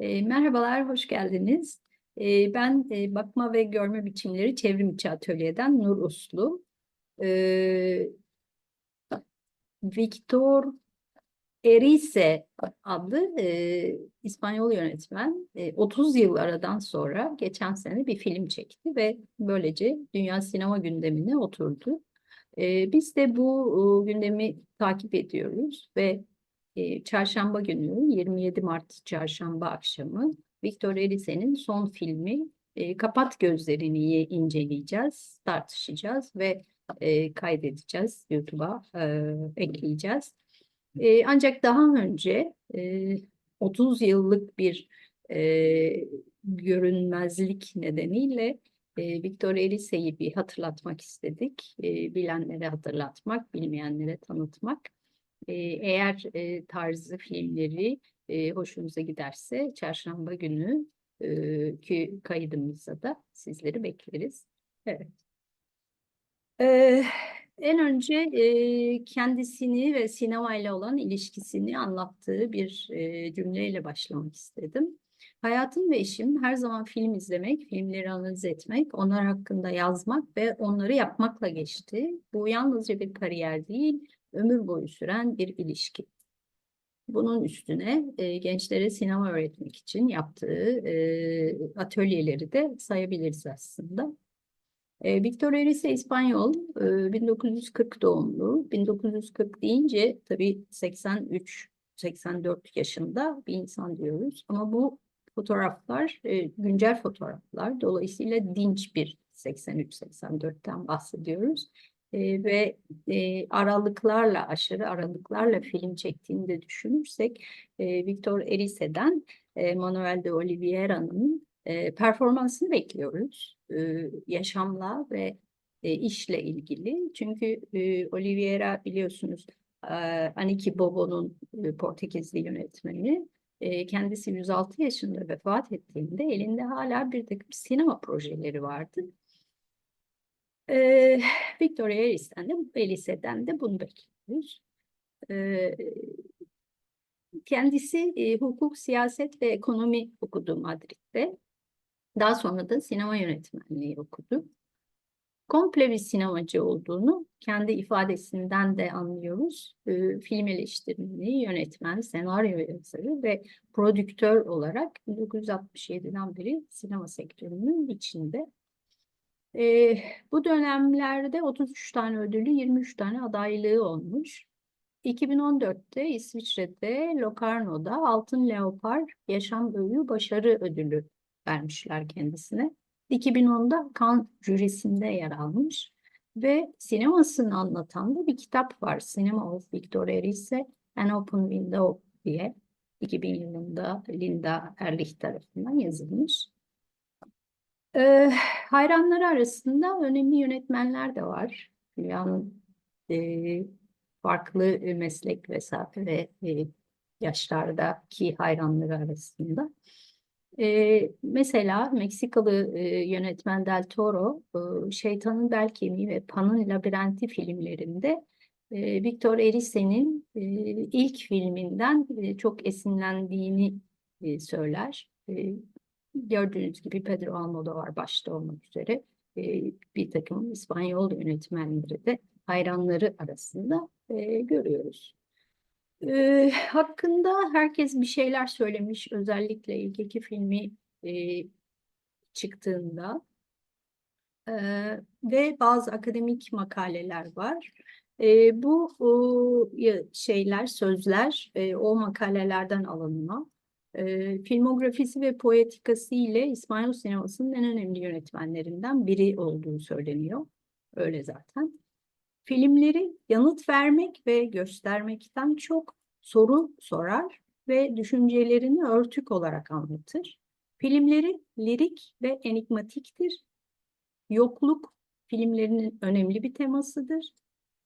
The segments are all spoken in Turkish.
E, merhabalar, hoş geldiniz. E, ben e, Bakma ve Görme Biçimleri Çevrim İçi Atölye'den Nur Uslu. E, Victor Erice adlı e, İspanyol yönetmen e, 30 yıl aradan sonra geçen sene bir film çekti ve böylece dünya sinema gündemine oturdu. E, biz de bu e, gündemi takip ediyoruz ve e, çarşamba günü 27 Mart çarşamba akşamı Victor Erice'nin son filmi e, Kapat Gözlerini inceleyeceğiz, tartışacağız ve e, kaydedeceğiz, YouTube'a e, ekleyeceğiz. E, ancak daha önce e, 30 yıllık bir e, görünmezlik nedeniyle e, Victor Erice'yi bir hatırlatmak istedik. E, bilenlere hatırlatmak, bilmeyenlere tanıtmak. E, eğer e, tarzı filmleri e, hoşunuza giderse çarşamba günü e, ki kaydımızda da sizleri bekleriz. Evet. Ee, en önce e, kendisini ve sinemayla olan ilişkisini anlattığı bir e, cümleyle başlamak istedim. Hayatım ve işim her zaman film izlemek, filmleri analiz etmek, onlar hakkında yazmak ve onları yapmakla geçti. Bu yalnızca bir kariyer değil, ömür boyu süren bir ilişki. Bunun üstüne e, gençlere sinema öğretmek için yaptığı e, atölyeleri de sayabiliriz aslında. E, Victor Erice İspanyol, e, 1940 doğumlu. 1940 deyince tabii 83-84 yaşında bir insan diyoruz. Ama bu fotoğraflar e, güncel fotoğraflar. Dolayısıyla dinç bir 83-84'ten bahsediyoruz. E, ve e, aralıklarla, aşırı aralıklarla film çektiğini de düşünürsek e, Victor Erice'den e, Manuel de Oliveira'nın e, performansını bekliyoruz. E, yaşamla ve e, işle ilgili. Çünkü e, Oliveira biliyorsunuz e, Aniki Bobo'nun e, Portekizli yönetmeni. E, kendisi 106 yaşında vefat ettiğinde elinde hala bir takım sinema projeleri vardı. E, Victoria Erice'den de, Elise'den de bunu bekliyoruz. E, kendisi e, hukuk, siyaset ve ekonomi okudu Madrid'de. Daha sonra da sinema yönetmenliği okudu. Komple bir sinemacı olduğunu kendi ifadesinden de anlıyoruz. E, film eleştirmeni, yönetmen, senaryo yazarı ve prodüktör olarak 1967'den beri sinema sektörünün içinde. E, bu dönemlerde 33 tane ödülü, 23 tane adaylığı olmuş. 2014'te İsviçre'de Locarno'da Altın Leopar Yaşam Öğü Başarı Ödülü vermişler kendisine. 2010'da Cannes jürisinde yer almış ve sinemasını anlatan da bir kitap var. Cinema of Victor Erice, An Open Window diye 2000 yılında Linda Erlich tarafından yazılmış. Ee, hayranları arasında önemli yönetmenler de var. Dünyanın e, farklı meslek vesaire ve e, yaşlardaki hayranları arasında. E, mesela Meksikalı e, yönetmen Del Toro, e, Şeytanın Bel Kemiği ve Pan'ın Labirenti filmlerinde e, Victor Erice'nin e, ilk filminden e, çok esinlendiğini e, söyler. E, gördüğünüz gibi Pedro Almodovar başta olmak üzere e, bir takım İspanyol yönetmenleri de hayranları arasında e, görüyoruz. E, hakkında herkes bir şeyler söylemiş. Özellikle ilk iki filmi e, çıktığında. E, ve bazı akademik makaleler var. E, bu o, şeyler, sözler e, o makalelerden alınma. E, filmografisi ve poetikası ile İspanyol sinemasının en önemli yönetmenlerinden biri olduğu söyleniyor. Öyle zaten. Filmleri yanıt vermek ve göstermekten çok soru sorar ve düşüncelerini örtük olarak anlatır. Filmleri lirik ve enigmatiktir. Yokluk filmlerinin önemli bir temasıdır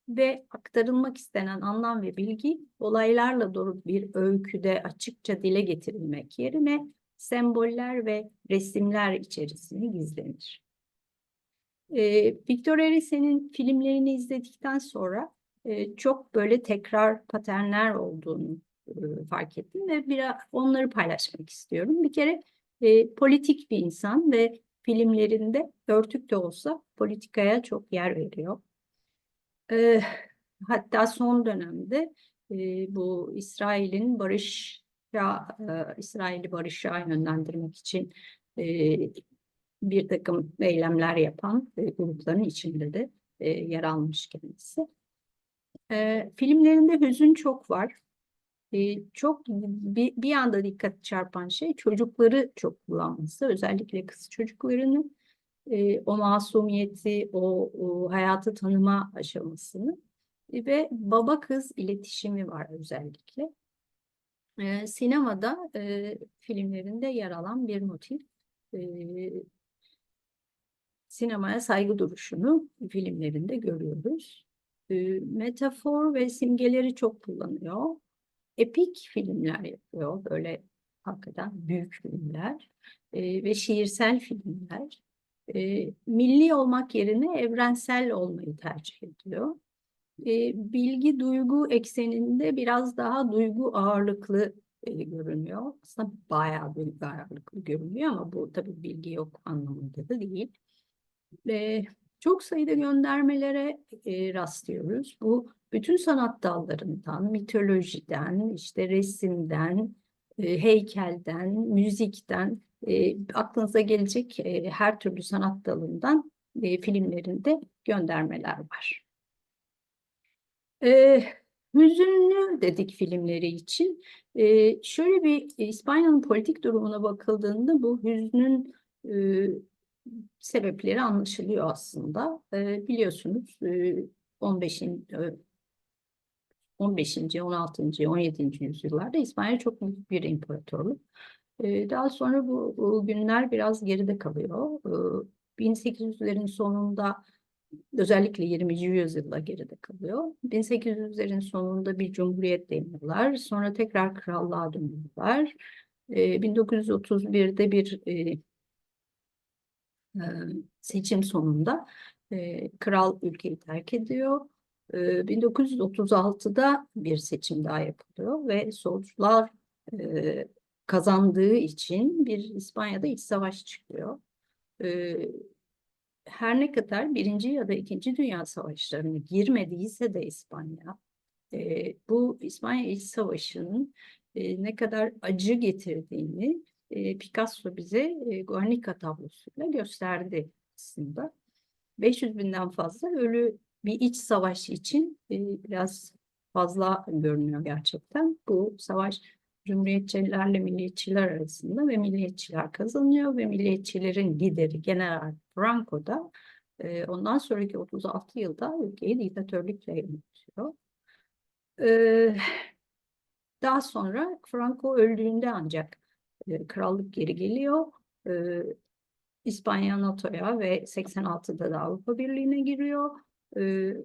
ve aktarılmak istenen anlam ve bilgi olaylarla dolu bir öyküde açıkça dile getirilmek yerine semboller ve resimler içerisinde gizlenir. Ee, Victor Erice'nin filmlerini izledikten sonra e, çok böyle tekrar paternler olduğunu e, fark ettim ve biraz onları paylaşmak istiyorum. Bir kere e, politik bir insan ve filmlerinde örtük de olsa politikaya çok yer veriyor. E, hatta son dönemde e, bu İsrail'in barış ya e, İsrail'i barışa yönlendirmek için e, bir takım eylemler yapan e, grupların içinde de e, yer almış kendisi. E, filmlerinde hüzün çok var. E, çok bir, bir anda dikkat çarpan şey çocukları çok kullanması. Özellikle kız çocuklarını e, o masumiyeti, o, o hayatı tanıma aşamasını e, ve baba kız iletişimi var özellikle. E, sinemada e, filmlerinde yer alan bir motif. E, sinemaya saygı duruşunu filmlerinde görüyoruz. E, metafor ve simgeleri çok kullanıyor. Epik filmler yapıyor, böyle hakikaten büyük filmler e, ve şiirsel filmler. E, milli olmak yerine evrensel olmayı tercih ediyor. E, bilgi duygu ekseninde biraz daha duygu ağırlıklı e, görünüyor. Aslında bayağı bilgi ağırlıklı görünüyor ama bu tabii bilgi yok anlamında da değil. E, çok sayıda göndermelere e, rastlıyoruz. Bu bütün sanat dallarından, mitolojiden, işte resimden, e, heykelden, müzikten, e, aklınıza gelecek e, her türlü sanat dalından filmlerinde göndermeler var. E, hüzünlü dedik filmleri için. Şöyle bir İspanya'nın politik durumuna bakıldığında bu hüznün sebepleri anlaşılıyor aslında. Biliyorsunuz e, 15. 15. 16. 17. yüzyıllarda İspanya çok büyük bir imparatorluk. E, daha sonra bu, günler biraz geride kalıyor. E, 1800'lerin sonunda özellikle 20. yüzyılda geride kalıyor. 1800'lerin sonunda bir cumhuriyet deniyorlar. Sonra tekrar krallığa dönüyorlar. E, 1931'de bir e, seçim sonunda e, kral ülkeyi terk ediyor. E, 1936'da bir seçim daha yapılıyor ve solcular e, kazandığı için bir İspanya'da iç savaş çıkıyor. E, her ne kadar birinci ya da ikinci dünya savaşlarına girmediyse de İspanya, e, bu İspanya İç Savaşı'nın e, ne kadar acı getirdiğini Picasso bize e, Guernica tablosuyla gösterdi aslında. 500 binden fazla ölü bir iç savaş için e, biraz fazla görünüyor gerçekten. Bu savaş Cumhuriyetçilerle milliyetçiler arasında ve milliyetçiler kazanıyor ve milliyetçilerin lideri General Franco da e, ondan sonraki 36 yılda ülkeyi diktatörlükle yönetiyor. E, daha sonra Franco öldüğünde ancak e, krallık geri geliyor. E, İspanya NATO'ya ve 86'da da Avrupa Birliği'ne giriyor.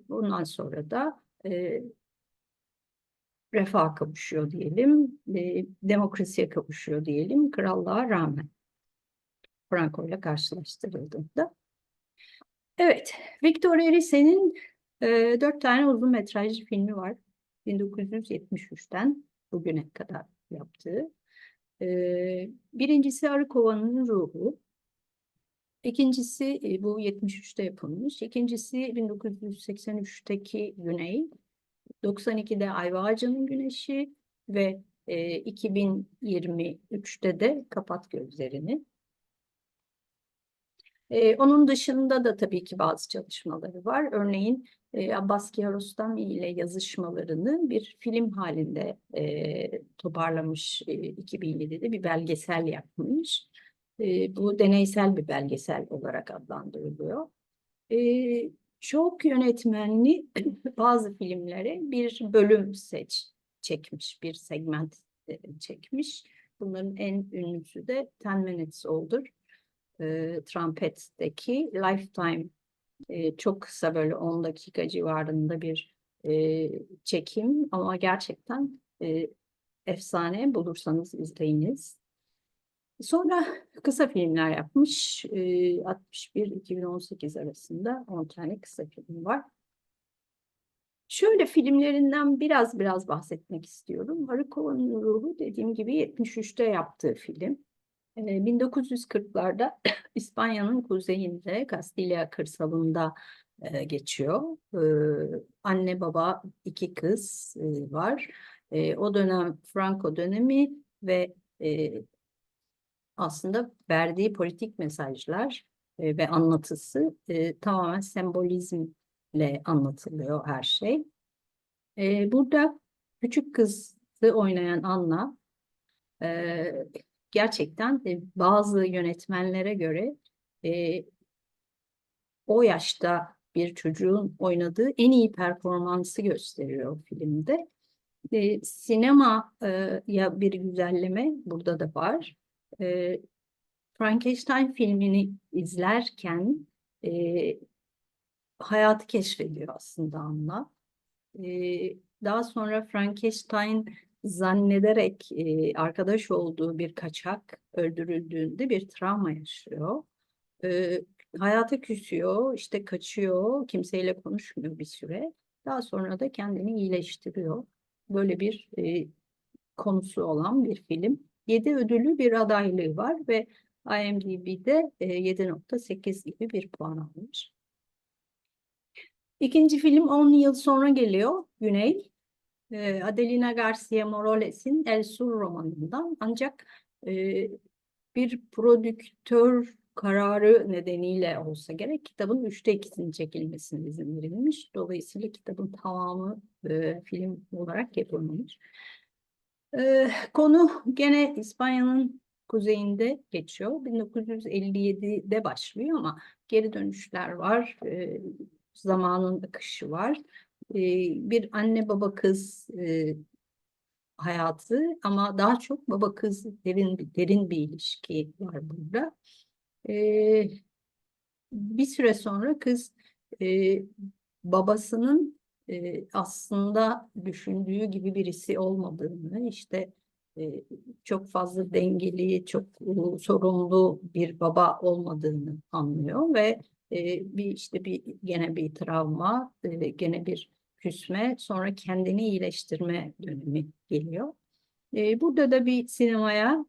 Bundan sonra da e, refaha kavuşuyor diyelim, demokrasiye kavuşuyor diyelim krallığa rağmen. Franco ile karşılaştırıldığında. Evet, Victor Erice'nin dört tane uzun metrajlı filmi var. 1973'ten bugüne kadar yaptığı. Birincisi Arı Kovanı'nın Ruhu. İkincisi e, bu 73'te yapılmış. İkincisi 1983'teki Güney. 92'de Ayva Ağacı'nın Güneşi ve e, 2023'te de Kapat Gözlerini. E, onun dışında da tabii ki bazı çalışmaları var. Örneğin e, Abbas Kiarostami ile yazışmalarını bir film halinde e, toparlamış e, 2007'de bir belgesel yapmış. E, bu deneysel bir belgesel olarak adlandırılıyor. E, çok yönetmenli bazı filmlere bir bölüm seç çekmiş, bir segment e, çekmiş. Bunların en ünlüsü de Ten Minutes Older. E, Trumpet'teki Lifetime e, çok kısa böyle 10 dakika civarında bir e, çekim ama gerçekten e, efsane bulursanız izleyiniz. Sonra kısa filmler yapmış. 61-2018 arasında 10 tane kısa film var. Şöyle filmlerinden biraz biraz bahsetmek istiyorum. Haruko'nun Ruhu dediğim gibi 73'te yaptığı film. Ee, 1940'larda İspanya'nın kuzeyinde, Kastilya kırsalında geçiyor. Anne baba iki kız var. O dönem Franco dönemi ve aslında verdiği politik mesajlar e, ve anlatısı e, tamamen sembolizmle anlatılıyor her şey. E, burada küçük kızı oynayan Anna e, gerçekten e, bazı yönetmenlere göre e, o yaşta bir çocuğun oynadığı en iyi performansı gösteriyor filmde. E, sinema e, bir güzelleme burada da var. E, Frankenstein filmini izlerken e, hayatı keşfediyor aslında Anna. E, daha sonra Frankenstein zannederek e, arkadaş olduğu bir kaçak öldürüldüğünde bir travma yaşıyor. E, hayata küsüyor, işte kaçıyor, kimseyle konuşmuyor bir süre. Daha sonra da kendini iyileştiriyor. Böyle bir e, konusu olan bir film. 7 ödüllü bir adaylığı var ve IMDb'de e, 7.8 gibi bir puan almış. İkinci film 10 yıl sonra geliyor. Güney. E, Adelina Garcia Morales'in El Sur romanından. Ancak e, bir prodüktör kararı nedeniyle olsa gerek kitabın üçte ikisinin çekilmesine izin verilmiş. Dolayısıyla kitabın tamamı e, film olarak yapılmamış. Konu gene İspanya'nın kuzeyinde geçiyor. 1957'de başlıyor ama geri dönüşler var. E, zamanın akışı var. E, bir anne baba kız e, hayatı ama daha çok baba kız derin bir derin bir ilişki var burada. E, bir süre sonra kız e, babasının e, aslında düşündüğü gibi birisi olmadığını işte e, çok fazla dengeli, çok e, sorumlu bir baba olmadığını anlıyor ve bir işte bir gene bir travma, gene bir küsme, sonra kendini iyileştirme dönemi geliyor. Burada da bir sinemaya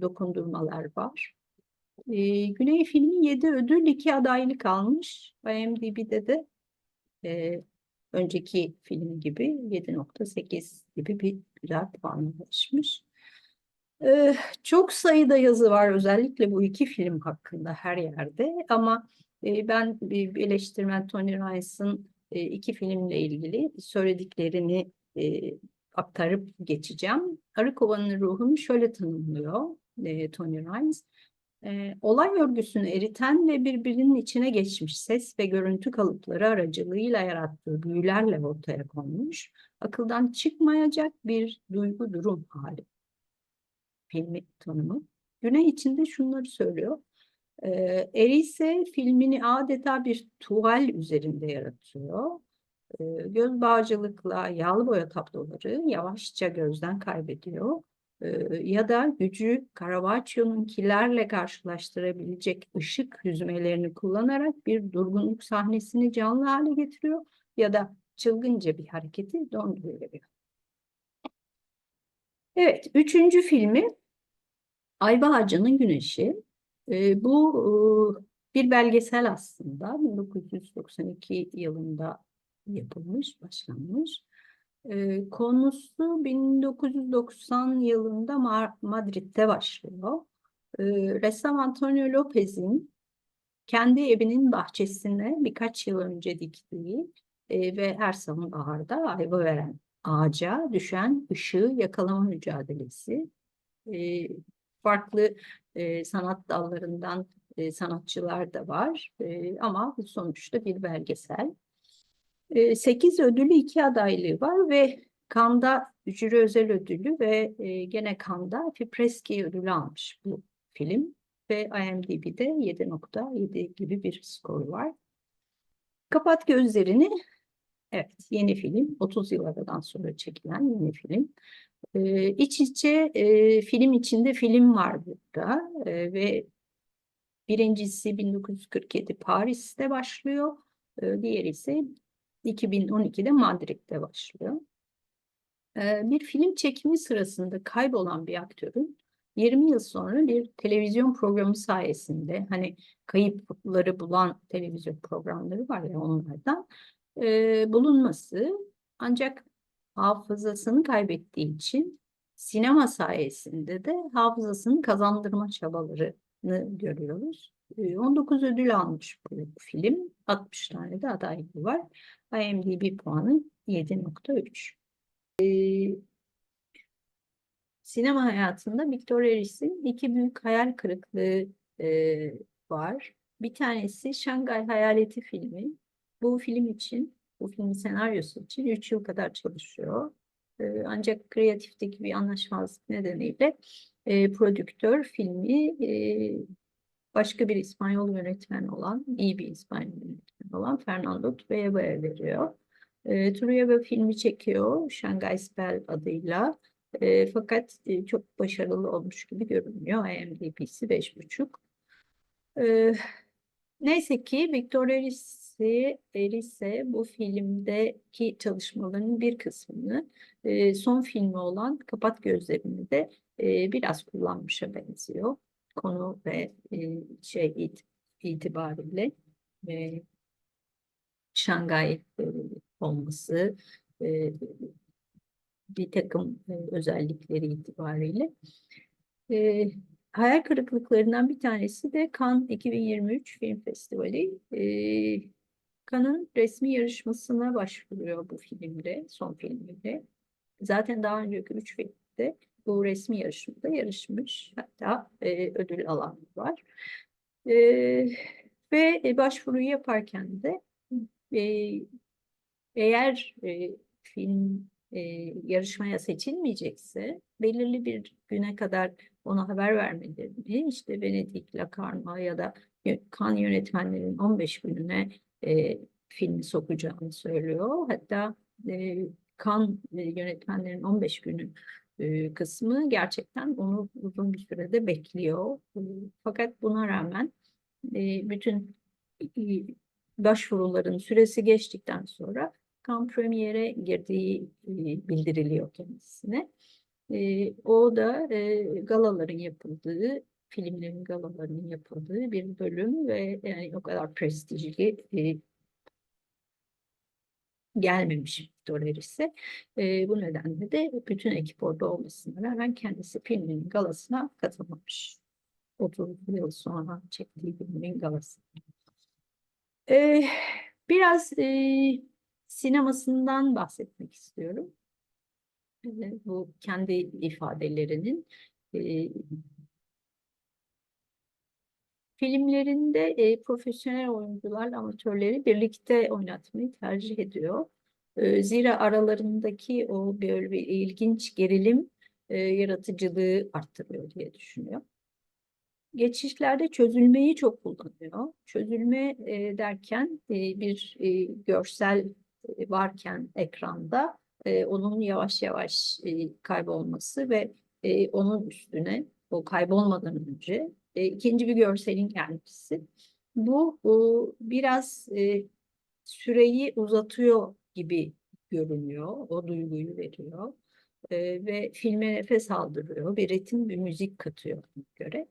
dokundurmalar var. Güney filmi 7 ödül, 2 adaylık almış. IMDb'de de önceki film gibi 7.8 gibi bir güzel puan ulaşmış. Ee, çok sayıda yazı var özellikle bu iki film hakkında her yerde ama e, ben bir eleştirmen Tony Rice'ın e, iki filmle ilgili söylediklerini e, aktarıp geçeceğim. Arı Kovanın ruhunu şöyle tanımlıyor e, Tony Rice. E, olay örgüsünü eriten ve birbirinin içine geçmiş ses ve görüntü kalıpları aracılığıyla yarattığı büyülerle ortaya konmuş, akıldan çıkmayacak bir duygu durum hali. Filmi tanımı. Güney içinde şunları söylüyor. E, Erise filmini adeta bir tuval üzerinde yaratıyor. E, göz bağcılıkla yağlı boya tabloları yavaşça gözden kaybediyor ya da gücü Caravaggio'nunkilerle karşılaştırabilecek ışık hüzmelerini kullanarak bir durgunluk sahnesini canlı hale getiriyor ya da çılgınca bir hareketi donduruyor. Evet, üçüncü filmi Ayva Ağacı'nın Güneşi. E, bu e, bir belgesel aslında. 1992 yılında yapılmış, başlanmış. E, konusu 1990 yılında Madrid'de başlıyor. E, ressam Antonio Lopez'in kendi evinin bahçesine birkaç yıl önce diktiği e, ve her sonbaharda ayva veren ağaca düşen ışığı yakalama mücadelesi. E, farklı e, sanat dallarından e, sanatçılar da var ama sonuçta bir belgesel. 8 ödülü 2 adaylığı var ve Kanda jüri özel ödülü ve e, gene Kanda Fipreski ödülü almış bu film ve IMDb'de 7.7 gibi bir skoru var. Kapat Gözlerini evet yeni film 30 yıl sonra çekilen yeni film. Ee, iç içe e, film içinde film var burada e, ve birincisi 1947 Paris'te başlıyor. E, diğeri ise 2012'de Madrid'de başlıyor. Ee, bir film çekimi sırasında kaybolan bir aktörün 20 yıl sonra bir televizyon programı sayesinde hani kayıpları bulan televizyon programları var ya onlardan e, bulunması ancak hafızasını kaybettiği için sinema sayesinde de hafızasını kazandırma çabalarını görüyoruz. E, 19 ödül almış bu film. 60 tane de adaylığı var. IMDb puanı 7.3. Sinema hayatında Victor Harris'in iki büyük hayal kırıklığı e, var. Bir tanesi Şangay Hayaleti filmi. Bu film için, bu filmin senaryosu için 3 yıl kadar çalışıyor. E, ancak kreatifteki bir anlaşmazlık nedeniyle e, prodüktör filmi e, başka bir İspanyol yönetmen olan, iyi bir İspanyol yönetmen olan Fernando Trueba'ya veriyor. E, Trueba filmi çekiyor Shanghai Spell adıyla. E, fakat e, çok başarılı olmuş gibi görünüyor. IMDb'si 5.5. E, neyse ki Victor Eris'e Eris'e bu filmdeki çalışmalarının bir kısmını e, son filmi olan Kapat Gözlerini de e, biraz kullanmışa benziyor. Konu ve e, şey it, itibariyle e, Şangay e, olması, e, bir takım e, özellikleri itibariyle. E, hayal kırıklıklarından bir tanesi de Cannes 2023 Film Festivali. E, Cannes'ın resmi yarışmasına başvuruyor bu filmde, son filmde. Zaten daha önceki üç filmde bu resmi yarışmada yarışmış. Hatta e, ödül alan var. E, ve başvuruyu yaparken de e, eğer e, film e, yarışmaya seçilmeyecekse belirli bir güne kadar ona haber vermelerini işte Venedik, Lacarma ya da kan yönetmenlerin 15 gününe e, filmi sokacağını söylüyor. Hatta e, kan yönetmenlerin 15 günü e, kısmı gerçekten onu uzun bir sürede bekliyor. E, fakat buna rağmen e, bütün e, başvuruların süresi geçtikten sonra kan premiere girdiği e, bildiriliyor kendisine. E, o da e, galaların yapıldığı, filmlerin galalarının yapıldığı bir bölüm ve yani o kadar prestijli gelmemiş Harris'e. E, bu nedenle de bütün ekip orada olmasına rağmen kendisi filmin galasına katılmamış. 30 yıl sonra çektiği filmin galası. E, biraz e, sinemasından bahsetmek istiyorum. Bu kendi ifadelerinin e, filmlerinde e, profesyonel oyuncular, amatörleri birlikte oynatmayı tercih ediyor. E, zira aralarındaki o böyle bir ilginç gerilim e, yaratıcılığı arttırıyor diye düşünüyor. Geçişlerde çözülmeyi çok kullanıyor. Çözülme e, derken e, bir e, görsel varken ekranda e, onun yavaş yavaş e, kaybolması ve e, onun üstüne o kaybolmadan önce e, ikinci bir görselin gelmesi. Bu, bu biraz e, süreyi uzatıyor gibi görünüyor. O duyguyu veriyor. E, ve filme nefes aldırıyor. Bir ritim, bir müzik katıyor göre.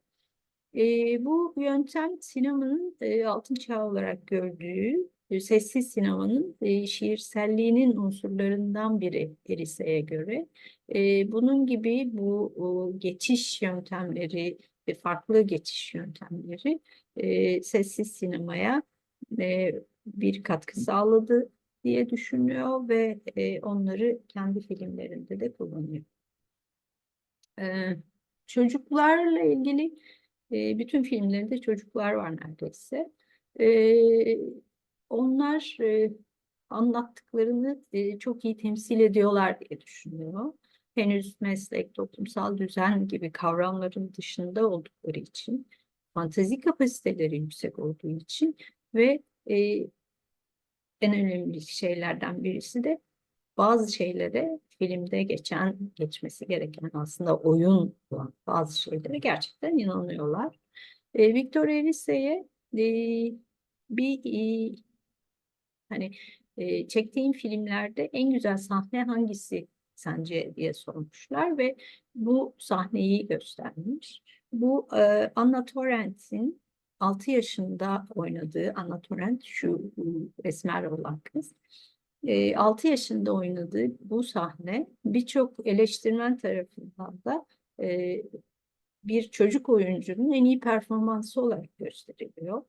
E, bu yöntem sinemanın e, altın çağı olarak gördüğü e, sessiz sinemanın e, şiirselliğinin unsurlarından biri Erise'ye göre. E, bunun gibi bu o, geçiş yöntemleri ve farklı geçiş yöntemleri e, sessiz sinemaya e, bir katkı sağladı diye düşünüyor ve e, onları kendi filmlerinde de kullanıyor. E, çocuklarla ilgili e, bütün filmlerinde çocuklar var neredeyse. E, onlar e, anlattıklarını e, çok iyi temsil ediyorlar diye düşünüyor. Henüz meslek, toplumsal düzen gibi kavramların dışında oldukları için, fantezi kapasiteleri yüksek olduğu için ve e, en önemli şeylerden birisi de bazı şeylere filmde geçen, geçmesi gereken aslında oyun olan bazı şeylere gerçekten inanıyorlar. E, Victor Erice'ye e, bir e, Hani e, çektiğin filmlerde en güzel sahne hangisi sence diye sormuşlar ve bu sahneyi göstermiş. Bu e, Anna Torrent'in 6 yaşında oynadığı Anna Torrent şu e, esmer olan kız. E, 6 yaşında oynadığı bu sahne birçok eleştirmen tarafından da e, bir çocuk oyuncunun en iyi performansı olarak gösteriliyor.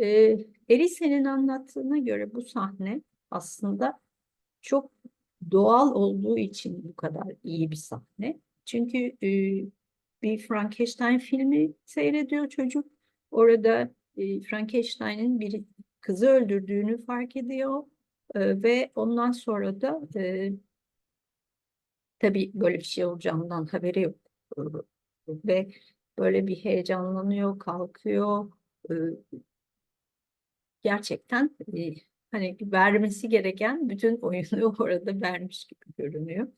E, Elise'nin anlattığına göre bu sahne aslında çok doğal olduğu için bu kadar iyi bir sahne. Çünkü e, bir Frankenstein filmi seyrediyor çocuk. Orada e, Frankenstein'in bir kızı öldürdüğünü fark ediyor E, ve ondan sonra da e, tabii böyle bir şey olacağından haberi yok E, ve böyle bir heyecanlanıyor, kalkıyor. E, gerçekten e, hani vermesi gereken bütün oyunu orada vermiş gibi görünüyor.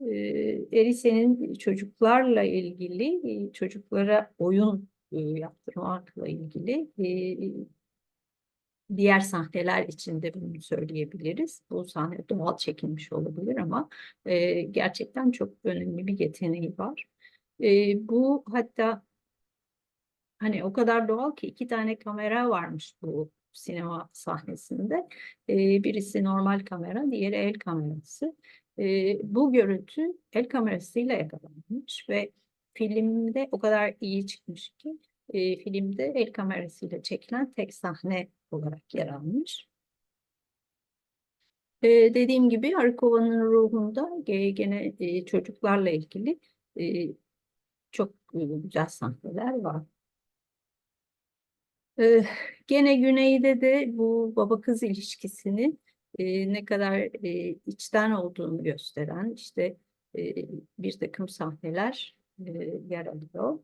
E, Erise'nin çocuklarla ilgili, çocuklara oyun e, yaptırmakla ilgili e, diğer sahneler için de bunu söyleyebiliriz. Bu sahne doğal çekilmiş olabilir ama e, gerçekten çok önemli bir yeteneği var. E, bu hatta hani o kadar doğal ki iki tane kamera varmış bu sinema sahnesinde. E, birisi normal kamera, diğeri el kamerası. E, bu görüntü el kamerasıyla yakalanmış ve filmde o kadar iyi çıkmış ki e, filmde el kamerasıyla çekilen tek sahne olarak yer almış. E, dediğim gibi Arkova'nın ruhunda gene e, çocuklarla ilgili e, çok e, güzel sahneler var. E, gene Güney'de de bu baba kız ilişkisini e, ne kadar e, içten olduğunu gösteren işte e, bir takım sahneler e, yer alıyor.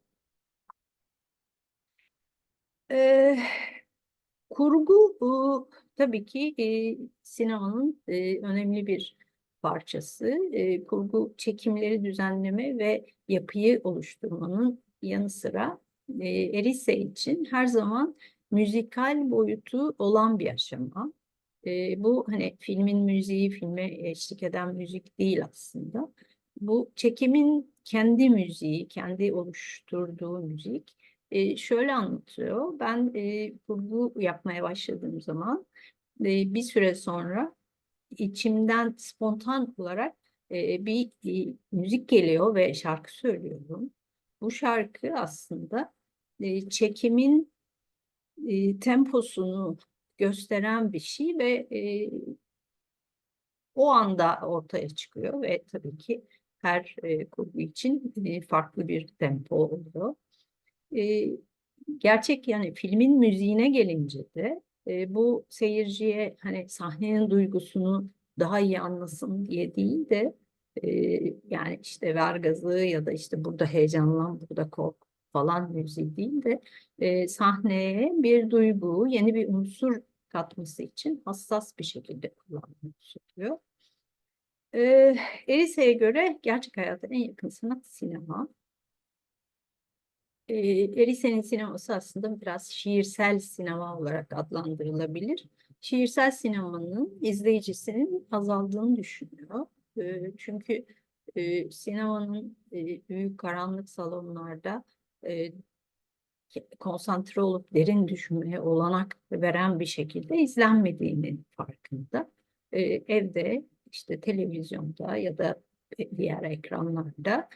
E, kurgu bu tabii ki e, sinemanın e, önemli bir parçası. E, kurgu çekimleri düzenleme ve yapıyı oluşturmanın yanı sıra e, Erise için her zaman müzikal boyutu olan bir aşama. E, bu hani filmin müziği, filme eşlik eden müzik değil aslında. Bu çekimin kendi müziği, kendi oluşturduğu müzik. E, şöyle anlatıyor. Ben e, kurgu yapmaya başladığım zaman e, bir süre sonra içimden spontan olarak e, bir e, müzik geliyor ve şarkı söylüyorum. Bu şarkı aslında e, çekimin e, temposunu gösteren bir şey ve e, o anda ortaya çıkıyor ve tabii ki her e, kurgu için e, farklı bir tempo oluyor. E, gerçek yani filmin müziğine gelince de e, bu seyirciye hani sahnenin duygusunu daha iyi anlasın diye değil de yani işte ver gazı ya da işte burada heyecanlan, burada kork falan müziği değil de e, sahneye bir duygu, yeni bir unsur katması için hassas bir şekilde kullanılıyor. söylüyor. E, Elise'ye göre gerçek hayata en yakın sanat sinema. E, Elise'nin sineması aslında biraz şiirsel sinema olarak adlandırılabilir. Şiirsel sinemanın izleyicisinin azaldığını düşünüyor. E, çünkü e, sinemanın e, büyük karanlık salonlarda e, konsantre olup derin düşünmeye olanak veren bir şekilde izlenmediğinin farkında. Evde işte televizyonda ya da diğer ekranlarda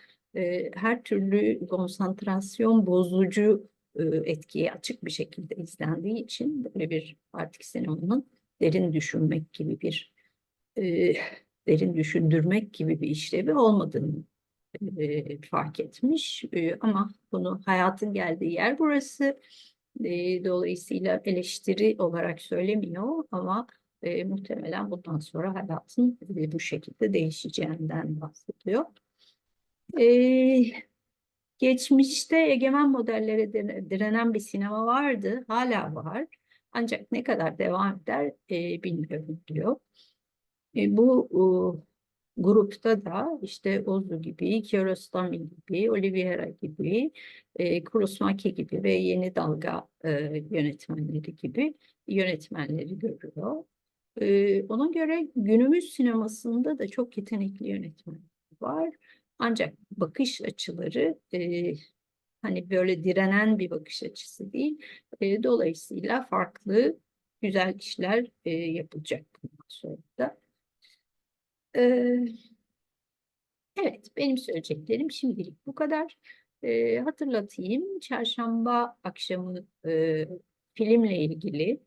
her türlü konsantrasyon bozucu etkiye açık bir şekilde izlendiği için böyle bir artık sinemanın derin düşünmek gibi bir e, derin düşündürmek gibi bir işlevi olmadığını fark etmiş. Ama bunu hayatın geldiği yer burası. Dolayısıyla eleştiri olarak söylemiyor ama muhtemelen bundan sonra hayatın bu şekilde değişeceğinden bahsediyor. Geçmişte egemen modellere direnen bir sinema vardı, hala var. Ancak ne kadar devam eder e, bilmiyorum diyor. E, bu grupta da işte Ozu gibi, Kiarostami gibi, Oliveira gibi, e, Kurosmaki gibi ve Yeni Dalga e, yönetmenleri gibi yönetmenleri görüyor. Ee, ona göre günümüz sinemasında da çok yetenekli yönetmen var. Ancak bakış açıları e, hani böyle direnen bir bakış açısı değil. E, dolayısıyla farklı güzel işler e, yapılacak bundan sonra da. Evet, benim söyleyeceklerim şimdilik bu kadar. Hatırlatayım, çarşamba akşamı filmle ilgili,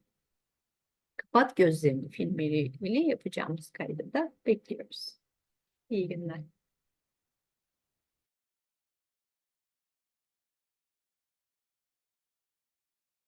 Kapat Gözlerini filmiyle ilgili yapacağımız kaydı da bekliyoruz. İyi günler.